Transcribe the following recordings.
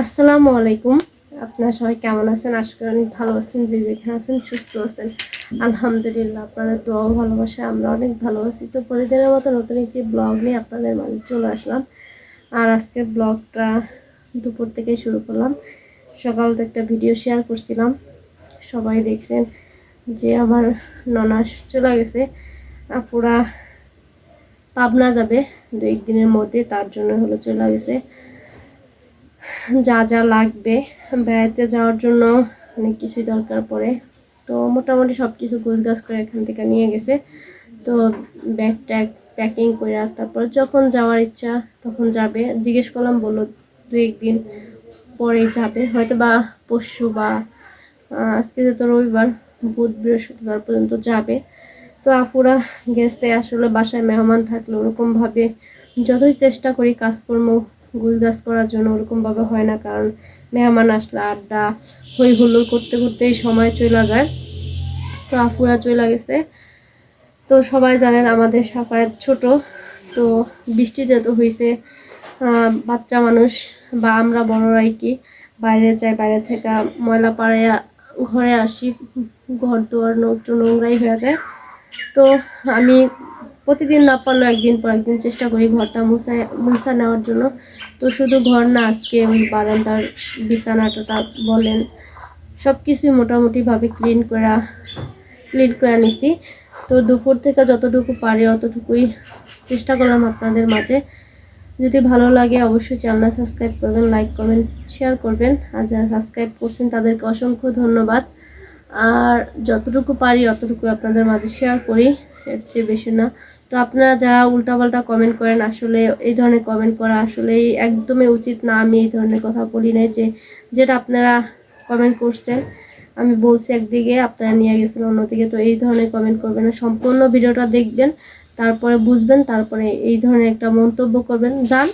আসসালামু আলাইকুম। আপনারা সবাই কেমন আছেন? আশা করি অনেক ভালো আছেন, যে যেখানে আছেন সুস্থ আছেন। আলহামদুলিল্লাহ, আপনাদের দোয়াও ভালোবাসা আমরা অনেক ভালো আছি। তো প্রতিদিনের মতো নতুন একটি ব্লগ নিয়ে আপনাদের মাঝে চলে আসলাম। আর আজকে ব্লগটা দুপুর থেকে শুরু করলাম। সকাল তো একটা ভিডিও শেয়ার করছিলাম। সবাই দেখছেন যে আমার ননাস চলে গেছে। পুরা পাবনা যাবে দু একদিনের মধ্যে, তার জন্য হলো চলে গেছে। যা যা লাগবে। বেড়াতে যাওয়ার জন্য অনেক কিছুই দরকার পড়ে। তো মোটামুটি সব কিছু গাছ করে এখান থেকে নিয়ে গেছে। তো ব্যাগ ট্যাগ প্যাকিং করে, তারপর যখন যাওয়ার ইচ্ছা তখন যাবে। জিজ্ঞেস করলাম, বলল দু একদিন পরেই যাবে। হয়তো বা পরশু বা আজকে যেহেতু রবিবার, বুধ, বৃহস্পতিবার পর্যন্ত যাবে। তো আফুরা গেছে আসলে বাসায় মেহমান থাকলে ওরকমভাবে যতই চেষ্টা করি কাজকর্ম গুলগাছ করার জন্য ওরকমভাবে হয় না, কারণ মেহমান আসলে আড্ডা হই হুল্লোড় করতে করতেই সময় চলে যায়। তো আফুরা চলে গেছে। তো সবাই জানেন আমাদের সাফায়াত ছোট। তো বৃষ্টি যেহেতু হয়েছে বাচ্চা মানুষ বা আমরা বড়রাই কি, বাইরে যাই, বাইরে থেকে ময়লা পাড়ে ঘরে আসি, ঘর দুয়ার নোংরাই হয়ে যায়। তো আমি প্রতিদিন না পারলেও একদিন পর একদিন চেষ্টা করি ঘরটা মুছা মুছা নেওয়ার জন্য। তো শুধু ঘর না, আজকে ওই বারান্দার বিছানাটা বলেন সব কিছুই মোটামুটিভাবে ক্লিন করা ক্লিন করে নিছি তো দুপুর থেকে যতটুকু পারি অতটুকুই চেষ্টা করলাম আপনাদের মাঝে। যদি ভালো লাগে অবশ্যই চ্যানেলটা সাবস্ক্রাইব করবেন লাইক কমেন্ট শেয়ার করবেন। আর যারা সাবস্ক্রাইব করছেন, তাদেরকে অসংখ্য ধন্যবাদ। আর যতটুকু পারি অতটুকু আপনাদের মাঝে শেয়ার করি। এর চেয়ে বেশি না। তো আপনারা যারা উল্টাপাল্টা কমেন্ট করেন, আসলে এই ধরনের কমেন্ট করা আসলেই একদমই উচিত না। আমি এই ধরনের কথা বলি নাই যে, যেটা আপনারা কমেন্ট করছেন, আমি বলছি একদিকে, আপনারা নিয়ে গেছেন অন্যদিকে। তো এই ধরনের কমেন্ট করবেন না। সম্পূর্ণ ভিডিওটা দেখবেন, তারপরে বুঝবেন, তারপরে এই ধরনের একটা মন্তব্য করবেন। যান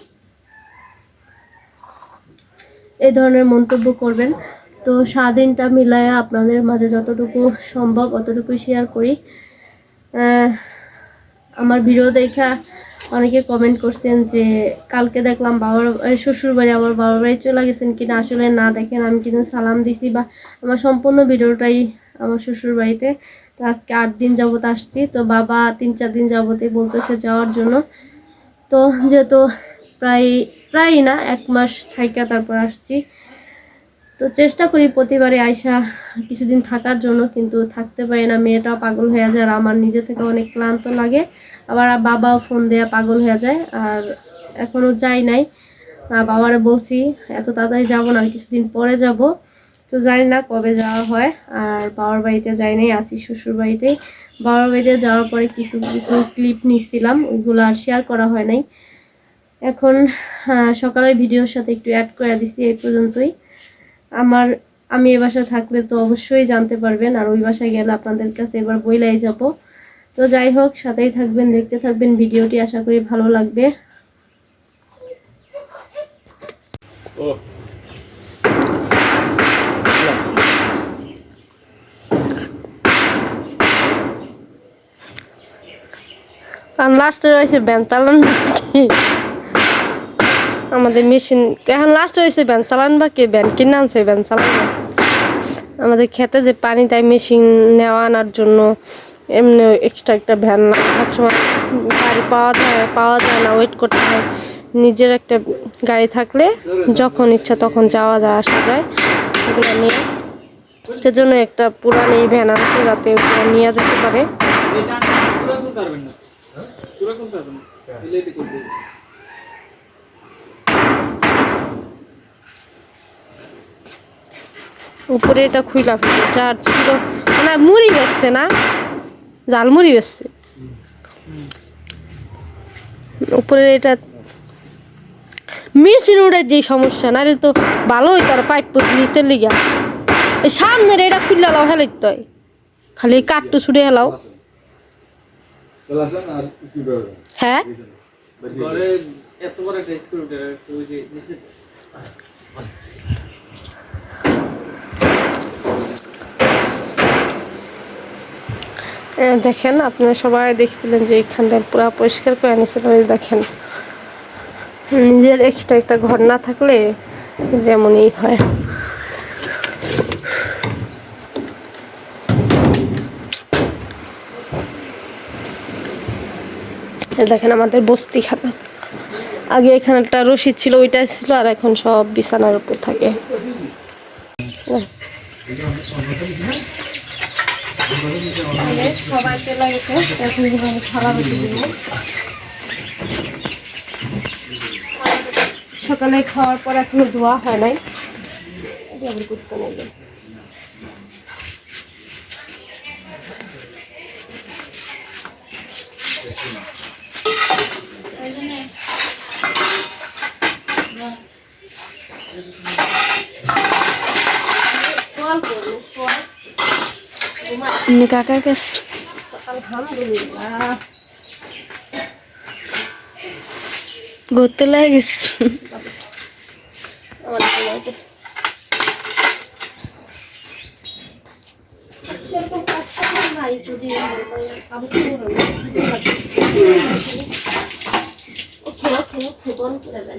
এই ধরনের মন্তব্য করবেন। তো স্বাধীনটা মিলায়া আপনাদের মাঝে যতটুকু সম্ভব, অতটুকুই শেয়ার করি। আমার ভিডিও দেখা অনেকে কমেন্ট করছেন যে, কালকে দেখলাম বাবার শ্বশুর বাড়ি আমার বাবার বাড়ি চলে গেছেন কিনা? আসলে না দেখেন, আমি কিন্তু সালাম দিছি বা আমার সম্পূর্ণ ভিডিওটাই আমার শ্বশুর বাড়িতে তো আজকে আট দিন যাবত আসছি। তো বাবা তিন চার দিন যাবতই বলতেছে যাওয়ার জন্য। তো যেহেতু প্রায় প্রায় না, এক মাস থাইকা তারপর আসছি। তো চেষ্টা করি প্রতিবারে আয়সা কিছুদিন থাকার জন্য, কিন্তু থাকতে পারি না। মেয়েটাও পাগল হয়ে যায় আর আমার নিজে থেকে অনেক ক্লান্ত লাগে। আবার বাবাও ফোন দেয়া পাগল হয়ে যায় আর এখনও যাই নাই। বাবারে বলছি, এত তাড়াতাড়ি যাব না আর কিছুদিন পরে যাব। তো জানি না কবে যাওয়া হয়। আর বাবার বাড়িতে যাই নাই, আছি শ্বশুর বাড়িতেই। বাবার বাড়িতে যাওয়ার পরে কিছু কিছু ক্লিপ নিচ্ছিলাম, ওইগুলো আর শেয়ার করা হয় নাই। এখন সকালের ভিডিওর সাথে একটু অ্যাড করে দিচ্ছি এই পর্যন্তই। আমার আমি এ বাসায় থাকলে তো অবশ্যই জানতে পারবেন আর ওই বাসায় গেলে আপনাদের কাছে এবার বইলাই যাব। তো যাই হোক সাথেই থাকবেন দেখতে থাকবেন ভিডিওটি আশা করি ভালো লাগবে। আর লাস্টে রয়েছে বাকি আমাদের মেশিন, এখন লাস্ট রয়েছে ব্যান চালান বাকি ব্যান? কিনে আনছে ব্যান চালান। আমাদের খেতে যে পানি তাই মেশিন নেওয়া আনার জন্য, এমনি এক্সট্রা একটা ভ্যান সবসময় গাড়ি পাওয়া যায় পাওয়া যায় না ওয়েট করতে হয়। নিজের একটা গাড়ি থাকলে যখন ইচ্ছা তখন যাওয়া যায়, আসা যায়, এগুলো নিয়ে। সেজন্য একটা পুরানি ভ্যান আছে, যাতে ওগুলো নিয়ে যেতে পারে এটা পুরো কোন পারবেন না পুরো কোন পারবেন না এলে করবে উপরে এটা খুইলা যার ছিল না মুড়ি বেচছে না, জাল মুড়ি বেচছে উপরে এটা মেশিন উড়াই দিয়ে সমস্যা নাহলে তো ভালো হইতো আর পাইপ নিতে লিগা। সামনের এটা খুললা লাও, হেলাই তো খালি কাঠটু ছুটে হেলাও। হ্যাঁ? এত বড় একটা স্ক্রু যে নিচে। দেখেন, আপনারা সবাই দেখছিলেন যে এইখানটা পুরো পরিষ্কার করে ওই দেখেন, নিজের এক্সট্রা একটা ঘর না থাকলে যেমনই হয়। দেখেন, আমাদের বস্তি খাতা আগে এখানে একটা রশিদ ছিল, ওইটা ছিল, আর এখন সব বিছানার উপর থাকে। সবাই গেছে এখন সকালে খাওয়ার পর এখনও ধোয়া হয় নাই। করতে নেই যদি মনে করেন কাম করব না। ওকে, ওকে, ওকে, বন্ধ করে দেন।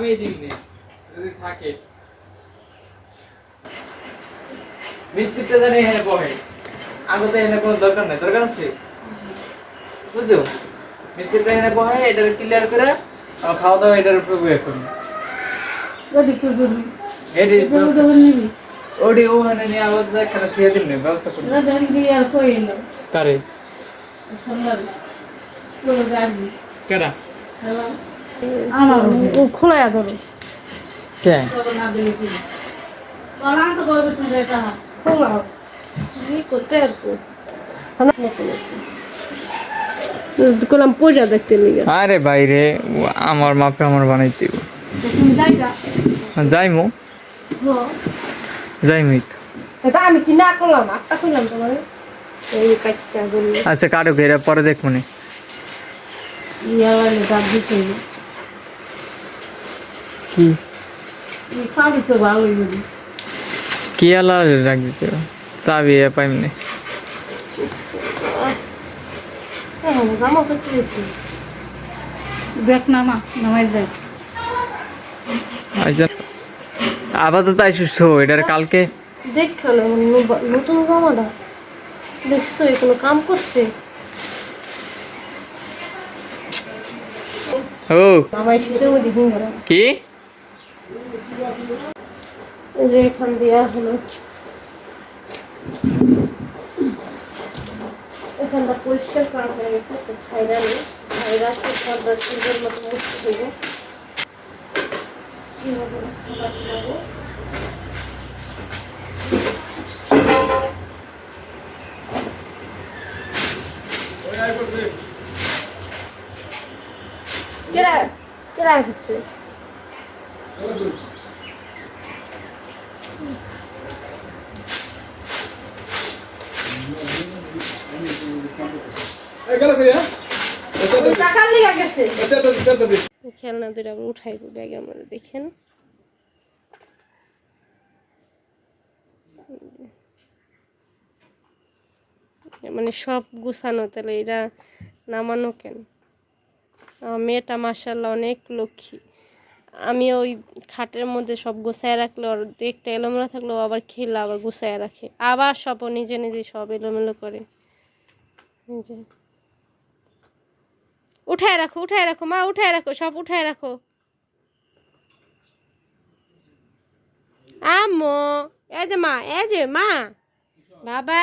আমি দিমনি যদি থাকে। মিক্সিটা জানি এখানে বহে। আগতে এখানে কোনো দরকার নেই দরকার আছে? বুঝছ? মিক্সিটা এখানে বহে এটা ক্লিয়ার করে আর খাওয়া দাওয়া এটার উপরে বয়ে করুন। এটি ওখানে নিয়ে আবার যা খেলা শুয়ে দিন ব্যবস্থা করুন। কারে? কেডা ও খোলায়া ধরো কে? আর পয়সা দেখতে বাইরে আমার মাপে আমার হইব। জায়গা যাইমু। যাইমুই তো। আমি কি না করলাম? আটটা তোমার। আচ্ছা কারও ঘেরা পরে দেখব নি দাম দিতে কি? সাবি তো কি আলা রাখ দিতে? হবে? চাবি এ পাইমনি হ্যাঁ জামা করতে বেশি ব্যাগ নামা নামাই যাই আচ্ছা আপাতত আইসুস এটার কালকে। দেখো না নতুন জামাটা। দেখছ কোনো কাম করছে? ও কি? যে এখান দেওয়া হলো। এখানটা পরিষ্কার করা হয়ে গেছে তো ছাইরা নেই। ছাইরা পর্দার চুলের মতো খাবার খাব? কেডা কেডা আসছে টাকার লিগা গেছে খেলনা দুটো আবার উঠাইবো ব্যাগের মধ্যে দেখেন। মানে সব গুছানো তাহলে এটা নামানো কেন? মেয়েটা মাসাল্লাহ অনেক লক্ষ্মী। আমি ওই খাটের মধ্যে সব গুছায় রাখলে ওর দেখতে এলোমেলো থাকলে আবার খেলে আবার গুছায় রাখে। আবার সব ও নিজে নিজে সব এলোমেলো করে। এই যে। উঠায় রাখো উঠায় রাখো, মা, উঠায় রাখো, সব উঠায় রাখো। আম্মু, এই যে মা, এই যে মা, বাবা।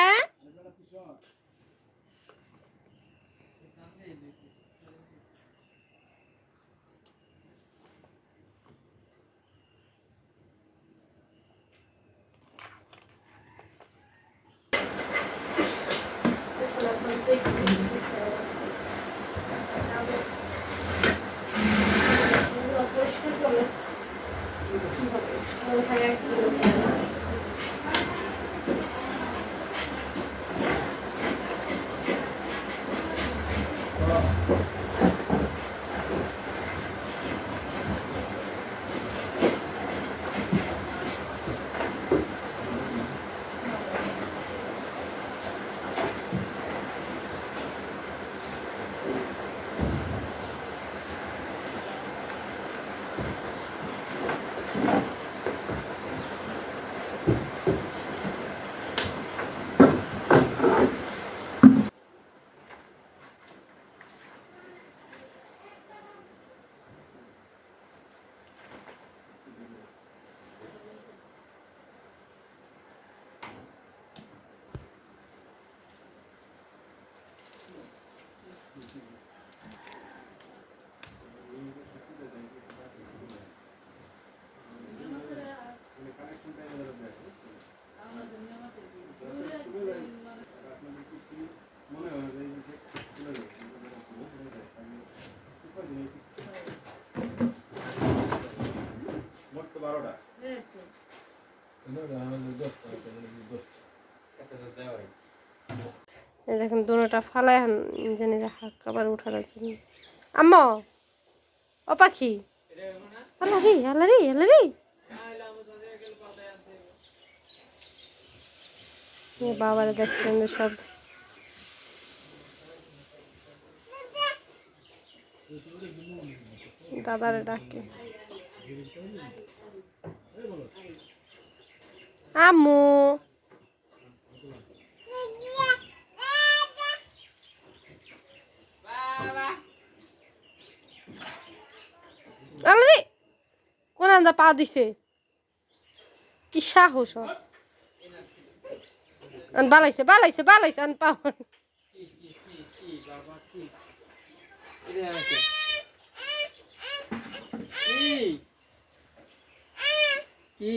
দেখুন দুটা ফালায় জানি হাক আবার উঠানোর জন্য। আম্মা! ও পাখি? আল্লাহ আল্লাহ আল্লাহ বাবারা দেখছেন সব। দাদারে ডাকে। আম্মু! আরে কোন আন্দা পা দিছে। কি সাহস আন বালাইছে বালাইছে বালাইছে আন পা কি?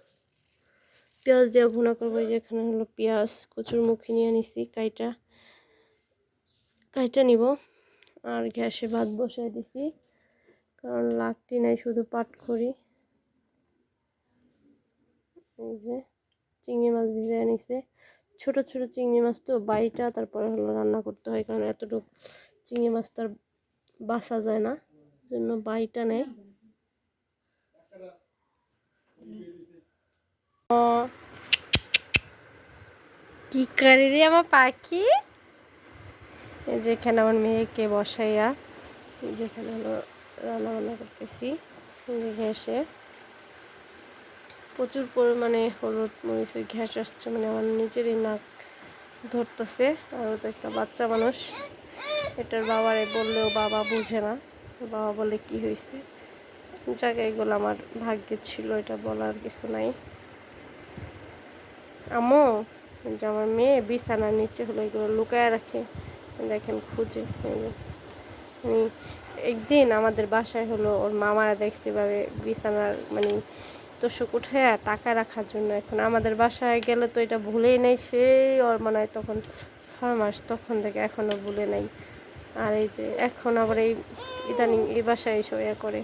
পেঁয়াজ দিয়ে ভুনা করব, এই যে এখানে হলো পেঁয়াজ কচুরমুখী নিয়ে নিছি, কাইটা। কাইটা নিব, আর গ্যাসে ভাত বসাই দিছি, কারণ লাকটি নাই, শুধু পাট খড়ি এই যে চিংড়ি মাছ ভিজিয়ে নিছে ছোট ছোট চিংড়ি মাছ তো, বাইটা, তারপরে হলো রান্না করতে হয়, কারণ এতটুকু চিংড়ি মাছ তো আর বাসা যায় না জন্য বাইটা নেয় কি করে রে আমার পাখি যেখানে আমার মেয়েকে বসাইয়া যেখানে হলো রান্না বান্না করতেছি। ঘ্যাসে। প্রচুর পরিমাণে হলুদ মরিচের ঘ্যাস আসছে মানে আমার নিজেরই নাক ধরতেছে। আর ও তো একটা বাচ্চা মানুষ। এটার বাবারে বললেও বাবা বুঝে না। বাবা বলে কি হয়েছে? জায়গায় এগুলো আমার ভাগ্যে ছিল, এটা বলার কিছু নাই। আমো যে আমার মেয়ে বিছানার নিচে হলো, এগুলো লুকায় রাখে। দেখেন, খুঁজে একদিন আমাদের বাসায় হলো, ওর মামারা দেখছে ভাবে বিছানার মানে তোষক উঠে টাকা রাখার জন্য। এখন আমাদের বাসায় গেলে তো এটা ভুলেই নেই, সেই ওর মনে হয় তখন ছয় মাস, তখন থেকে এখনও ভুলে নাই। আর এই যে, এখন আবার এই ইদানিং এই বাসায় এসে ইয়ে করে।